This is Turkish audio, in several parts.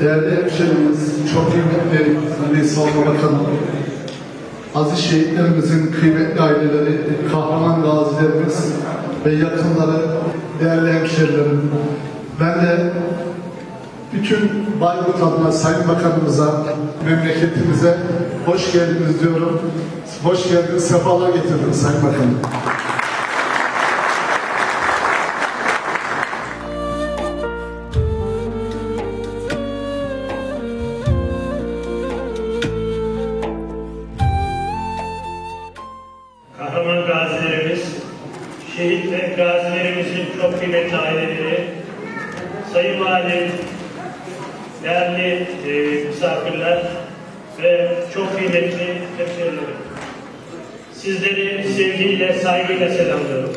değerli hemşerimiz, çok kıymetli Ali Savunma Bakanı, aziz şehitlerimizin kıymetli aileleri, kahraman gazilerimiz ve yakınları, değerli hemşerilerim, ben de bütün Bayburt adına Sayın Bakanımıza, memleketimize hoş geldiniz diyorum. Hoş geldiniz, sefalar getirdiniz Sayın Bakanım. Kahraman gazilerimiz, şehit ve gazilerimizin çok kıymetli aileleri, sayın valim, değerli e, misafirler ve çok kıymetli hemşehrilerim. Sizleri sevgiyle, saygıyla selamlıyorum.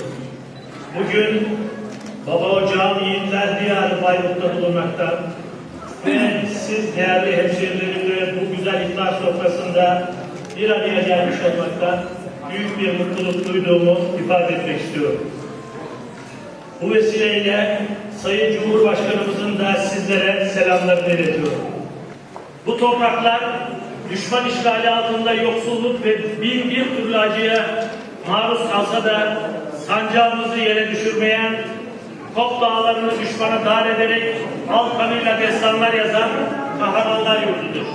Bugün Baba Ocağım Yiğitler Diyarı Bayburt'ta bulunmakta ve siz değerli hemşehrilerimle bu güzel iftar sofrasında bir araya gelmiş olmakta büyük bir mutluluk duyduğumu ifade etmek istiyorum. Bu vesileyle Sayın Cumhurbaşkanımızın da sizlere selamlarını iletiyorum. Bu topraklar düşman işgali altında yoksulluk ve bin bir türlü acıya maruz kalsa da sancağımızı yere düşürmeyen, Kop dağlarını düşmana dar ederek halk kanıyla destanlar yazan kahramanlar yurdudur.